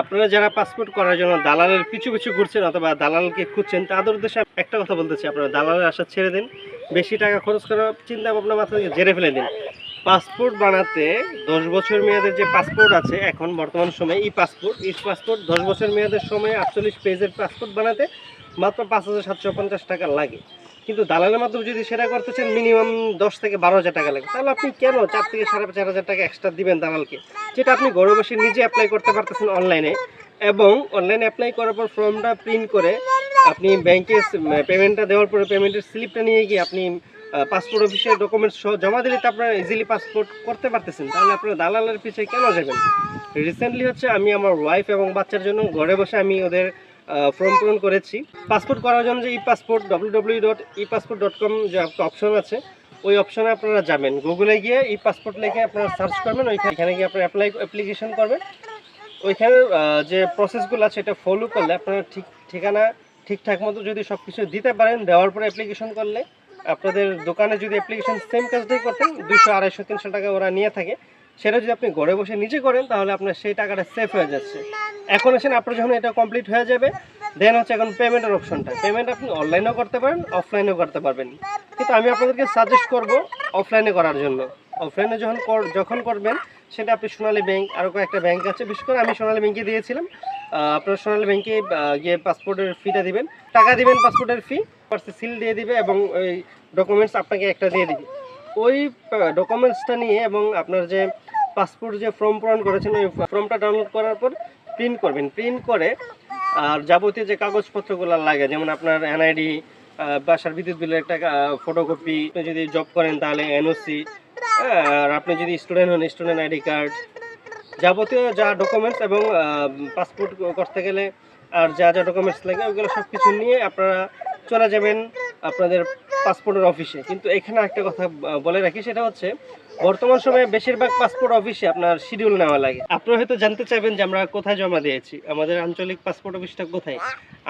আপনারা যারা পাসপোর্ট করার জন্য দালালের পিছু পিছু ঘুরছেন অথবা দালালকে খুঁজছেন, তাদের উদ্দেশ্যে একটা কথা বলতে চাই আপনারা, দালালের আশা ছেড়ে দিন, বেশি টাকা খরচ করার চিন্তা ভাবনা মাথা থেকে জেরে ফেলে দিন। পাসপোর্ট বানাতে দশ বছর মেয়াদের যে পাসপোর্ট আছে, এখন বর্তমান সময়ে ই পাসপোর্ট ই পাসপোর্ট দশ বছর মেয়াদের সময় আটচল্লিশ পেজের পাসপোর্ট বানাতে মাত্র পাঁচ হাজার সাতশো পঞ্চাশ টাকা লাগে। কিন্তু দালালের মাধ্যমে যদি সেটা করতে চান মিনিমাম দশ থেকে বারো হাজার টাকা লাগে তাহলে আপনি কেন চার থেকে সাড়ে চার হাজার টাকা এক্সট্রা দিবেন দালালকে? যেটা আপনি ঘরে বসে নিজে অ্যাপ্লাই করতে পারতেছেন অনলাইনে এবং অনলাইনে অ্যাপ্লাই করার পর ফর্মটা প্রিন্ট করে আপনি ব্যাংকে পেমেন্টটা দেওয়ার পরে পেমেন্টের স্লিপটা নিয়ে গিয়ে আপনি পাসপোর্ট অফিসে ডকুমেন্টস সহ জমা দিলে তো আপনারা ইজিলি পাসপোর্ট করতে পারতেছেন। তাহলে আপনারা দালালের পিছিয়ে কেন যাবেন? রিসেন্টলি হচ্ছে আমি আমার ওয়াইফ এবং বাচ্চার জন্য ঘরে বসে আমি ওদের ফর্ম পূরণ করেছি। পাসপোর্ট করার জন্য যে e passport W W dot e passport dot com যে একটা অপশন আছে, ওই অপশনে আপনারা যাবেন। গুগলে গিয়ে ই পাসপোর্ট লিখে আপনারা সার্চ করবেন, ওইখানে গিয়ে আপনারা অ্যাপ্লাই অ্যাপ্লিকেশন করবেন। ওইখানে যে প্রসেসগুলো আছে, এটা ফলো করলে আপনারা ঠিক, ঠিকানা ঠিকঠাক মতো যদি সব কিছু দিতে পারেন, দেওয়ার পরে অ্যাপ্লিকেশন করলে আপনাদের দোকানে যদি অ্যাপ্লিকেশন সেম কাজটাই করতেন দুশো আড়াইশো, তিনশো টাকা ওরা নিয়ে থাকে, সেটা যদি আপনি ঘরে বসে নিজে করেন, তাহলে আপনার সেই টাকাটা সেফ হয়ে যাচ্ছে। এখন আসেন, আপনার যখন এটা কমপ্লিট হয়ে যাবে দেন হচ্ছে এখন পেমেন্টের অপশনটা পেমেন্ট আপনি অনলাইনেও করতে পারেন অফলাইনেও করতে পারবেন। কিন্তু আমি আপনাদেরকে সাজেস্ট করব অফলাইনে করার জন্য। অফলাইনে যখন যখন করবেন, সেটা আপনি সোনালী ব্যাংক আরও কয়েকটা ব্যাংক আছে। বিশেষ করে আমি সোনালী ব্যাংকে দিয়েছিলাম। আপনার সোনালী ব্যাংকে গিয়ে পাসপোর্টের ফিটা দিবেন। টাকা দিবেন পাসপোর্টের ফি পার্সে সিল দিয়ে দিবে এবং ওই ডকুমেন্টস আপনাকে একটা দিয়ে দিবে। ওই ডকুমেন্টসটা নিয়ে এবং আপনার যে পাসপোর্ট যে ফর্ম পূরণ করেছেন, ওই ফর্মটা ডাউনলোড করার পর প্রিন্ট করবেন প্রিন্ট করে, আর যাবতীয় যে কাগজপত্রগুলো লাগে, যেমন আপনার এনআইডি বাসার বিদ্যুৎ বিলের একটা ফটোকপি আপনি যদি জব করেন তাহলে এনওসি আর আপনি যদি স্টুডেন্ট হন স্টুডেন্ট আইডি কার্ড যাবতীয় যা ডকুমেন্টস এবং পাসপোর্ট করতে গেলে, আর যা যা ডকুমেন্টস লাগে ওইগুলো সব কিছু নিয়ে আপনারা চলে যাবেন, আপনাদের পাসপোর্টের অফিসে। কিন্তু এখানে একটা কথা বলে রাখি, সেটা হচ্ছে, বর্তমান সময়ে বেশিরভাগ পাসপোর্ট অফিসে আপনার শিডিউল নেওয়া লাগে। আপনারা হয়তো জানতে চাইবেন যে আমরা কোথায় জমা দিয়েছি। আমাদের আঞ্চলিক পাসপোর্ট অফিসটা কোথায়?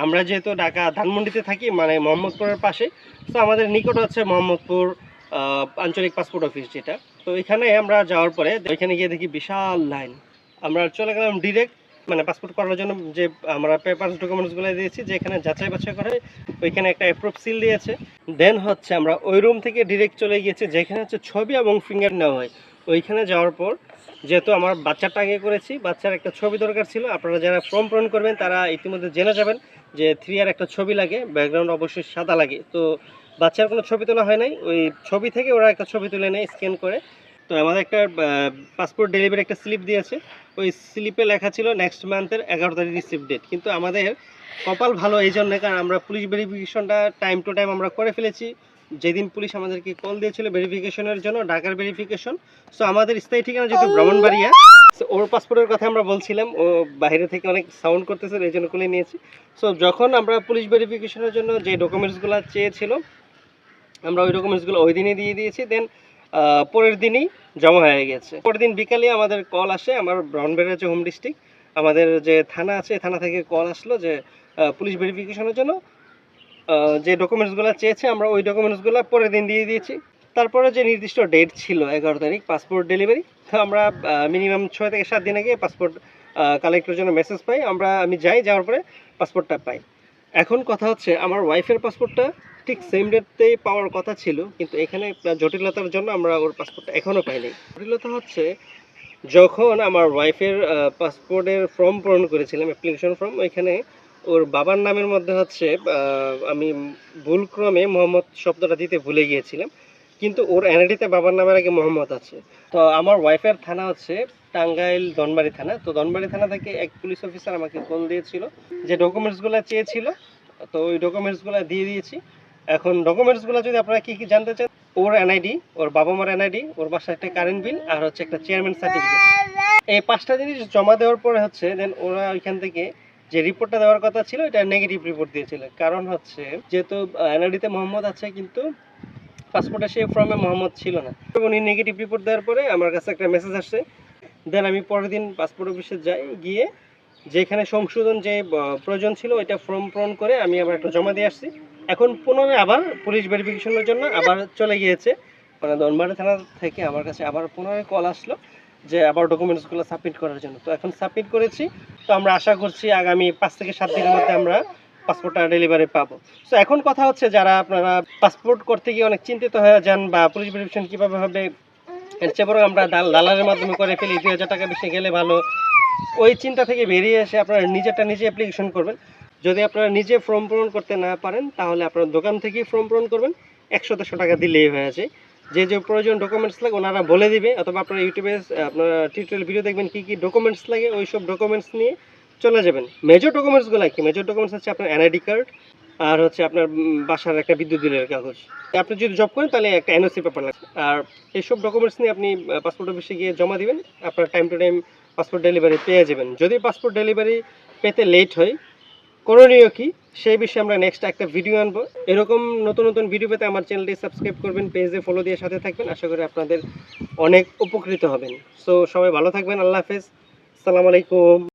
আমরা যেহেতু ঢাকা ধানমন্ডিতে থাকি মানে মোহাম্মদপুরের পাশে, তো আমাদের নিকট হচ্ছে মোহাম্মদপুর আঞ্চলিক পাসপোর্ট অফিস যেটা। তো এখানে আমরা যাওয়ার পরে, ওইখানে গিয়ে দেখি বিশাল লাইন। আমরা চলে গেলাম ডিরেক্ট মানে পাসপোর্ট করার জন্য যে আমরা পেপারস ডকুমেন্টসগুলো দিয়েছি, যে এখানে যাচাই বাছাই করে, ওইখানে একটা অ্যাপ্রুভ সিল দিয়েছে। দেন হচ্ছে আমরা ওই রুম থেকে ডিরেক্ট চলে গিয়েছি, যেখানে হচ্ছে ছবি এবং ফিঙ্গার নেওয়া হয়। ওইখানে যাওয়ার পর, যেহেতু আমার বাচ্চাটা আগে করেছি, বাচ্চার একটা ছবি দরকার ছিল, আপনারা যারা ফর্ম পূরণ করবেন, তারা ইতিমধ্যে জেনে যাবেন যে থ্রি আর একটা ছবি লাগে ব্যাকগ্রাউন্ড অবশ্যই সাদা লাগে। তো বাচ্চার কোনো ছবি তোলা হয় নাই, ওই ছবি থেকে ওরা একটা ছবি তুলে নেয় স্ক্যান করে। তো আমাদের একটা পাসপোর্ট ডেলিভারি একটা স্লিপ দিয়েছে। ওই স্লিপে লেখা ছিল নেক্সট মান্থের এগারো তারিখ রিসিভ ডেট কিন্তু আমাদের কপাল ভালো এই জন্য, কারণ আমরা পুলিশ ভেরিফিকেশনটা টাইম টু টাইম আমরা করে ফেলেছি। যেদিন পুলিশ আমাদেরকে কল দিয়েছিল ভেরিফিকেশনের জন্য, ঢাকার ভেরিফিকেশন সো আমাদের স্থায়ী ঠিকানা যেহেতু ব্রাহ্মণবাড়িয়া ওর পাসপোর্টের কথা আমরা বলছিলাম। ও বাইরে থেকে অনেক সাউন্ড করতেছে, এই জন্য খুলে নিয়েছি। সো যখন আমরা পুলিশ ভেরিফিকেশনের জন্য যে ডকুমেন্টসগুলো চেয়েছিল আমরা ওই ডকুমেন্টসগুলো ওই দিনই দিয়ে দিয়েছি। দেন পরের দিনই জমা হয়ে গেছে। পরের দিন বিকালে আমাদের কল আসে, আমার ব্রাউনবেড়িয়া যে হোম ডিস্ট্রিক্ট আমাদের যে থানা আছে থানা থেকে কল আসলো যে পুলিশ ভেরিফিকেশনের জন্য যে ডকুমেন্টসগুলো চেয়েছে, আমরা ওই ডকুমেন্টসগুলো পরের দিন দিয়ে দিয়েছি। তারপরে যে নির্দিষ্ট ডেট ছিল, এগারো তারিখ পাসপোর্ট ডেলিভারি তো আমরা মিনিমাম ছয় থেকে সাত দিন আগে পাসপোর্ট কালেক্টরের জন্য মেসেজ পাই। আমরা, আমি যাই, যাওয়ার পরে পাসপোর্টটা পাই। এখন কথা হচ্ছে, আমার ওয়াইফের পাসপোর্টটা ঠিক সেম ডেটতেই পাওয়ার কথা ছিল, কিন্তু এখানে জটিলতার জন্য আমরা ওর পাসপোর্টটা এখনও পাইনি। জটিলতা হচ্ছে, যখন আমার ওয়াইফের পাসপোর্টের ফর্ম পূরণ করেছিলাম অ্যাপ্লিকেশন ফর্ম ওইখানে ওর বাবার নামের মধ্যে হচ্ছে আমি ভুলক্রমে মোহাম্মদ শব্দটা দিতে ভুলে গিয়েছিলাম, কিন্তু ওর এনআইডিতে বাবার নামের আগে মোহাম্মদ আছে। তো আমার ওয়াইফের থানা হচ্ছে টাঙ্গাইল দনবাড়ি থানা। তো দনবাড়ি থানা থেকে এক পুলিশ অফিসার আমাকে কল দিয়েছিল, যে ডকুমেন্টসগুলো চেয়েছিল, তো ওই ডকুমেন্টসগুলো দিয়ে দিয়েছি। এখন ডকুমেন্টসগুলো যদি আপনারা কি কি জানতে চান, ওর এনআইডি ওর বাবা মার এনআইডি ওর বাসায় একটা কারেন্ট বিল আর হচ্ছে একটা চেয়ারম্যান সার্টিফিকেট এই পাঁচটা জিনিস জমা দেওয়ার পরে হচ্ছে দেন ওরা ওইখান থেকে যে রিপোর্টটা দেওয়ার কথা ছিল এটা নেগেটিভ রিপোর্ট দিয়েছিল। কারণ হচ্ছে, যেহেতু এনআইডিতে মোহাম্মদ আছে, কিন্তু পাসপোর্টে সেই ফর্মে মোহাম্মদ ছিল না। উনি নেগেটিভ রিপোর্ট দেওয়ার পরে আমার কাছে একটা মেসেজ আসছে দেন আমি পরের দিন পাসপোর্ট অফিসে যাই, গিয়ে যেখানে সংশোধন যে প্রয়োজন ছিল, ওইটা ফর্ম পূরণ করে আমি আবার একটা জমা দিয়ে আসছি। এখন পুনরায় আবার পুলিশ ভেরিফিকেশনের জন্য আবার চলে গিয়েছে। মানে দনবাড়ি থানা থেকে আমার কাছে আবার পুনরায় কল আসলো যে আবার ডকুমেন্টসগুলো সাবমিট করার জন্য। তো এখন সাবমিট করেছি, তো আমরা আশা করছি আগামী পাঁচ থেকে সাত দিনের মধ্যে আমরা পাসপোর্টটা ডেলিভারি পাবো। তো এখন কথা হচ্ছে যারা আপনারা পাসপোর্ট করতে গিয়ে অনেক চিন্তিত হয়ে যান বা পুলিশ ভেরিফিকেশন কীভাবে হবে, এর চেয়ে বরং আমরা দাল দালালের মাধ্যমে করে ফেলি, দুই হাজার টাকা বেশি গেলে ভালো। ওই চিন্তা থেকে বেরিয়ে এসে আপনারা নিজেরটা নিজে অ্যাপ্লিকেশন করবেন। যদি আপনারা নিজে ফর্ম পূরণ করতে না পারেন, তাহলে আপনারা দোকান থেকেই ফর্ম পূরণ করবেন। একশো দেড়শো টাকা দিলেই হয়ে যায়। যে যে প্রয়োজন ডকুমেন্টস লাগে ওনারা বলে দিবে, অথবা আপনারা ইউটিউবে, আপনারা টিউটোরিয়াল ভিডিও দেখবেন কী কী ডকুমেন্টস লাগে, ওই সব ডকুমেন্টস নিয়ে চলে যাবেন। মেজর ডকুমেন্টসগুলো কি? মেজর ডকুমেন্টস হচ্ছে আপনার এনআইডি কার্ড আর হচ্ছে আপনার বাসার একটা বিদ্যুৎ বিলের কাগজ। আপনি যদি জব করেন, তাহলে একটা এনওসি পেপার লাগবে। আর এইসব ডকুমেন্টস নিয়ে আপনি পাসপোর্ট অফিসে গিয়ে জমা দিবেন, আপনার time to time passport delivery পেয়ে যাবেন। যদি পাসপোর্ট ডেলিভারি পেতে লেট হয় করণীয় কি? সেই বিষয়ে আমরা নেক্সট একটা ভিডিও আনব। এরকম নতুন নতুন ভিডিও পেতে আমার চ্যানেলটি সাবস্ক্রাইব করবেন পেজে ফলো দিয়ে সাথে থাকবেন। আশা করি আপনাদের অনেক উপকৃত হবেন। সো সবাই ভালো থাকবেন, আল্লাহ হাফেজ। সালাম আলাইকুম।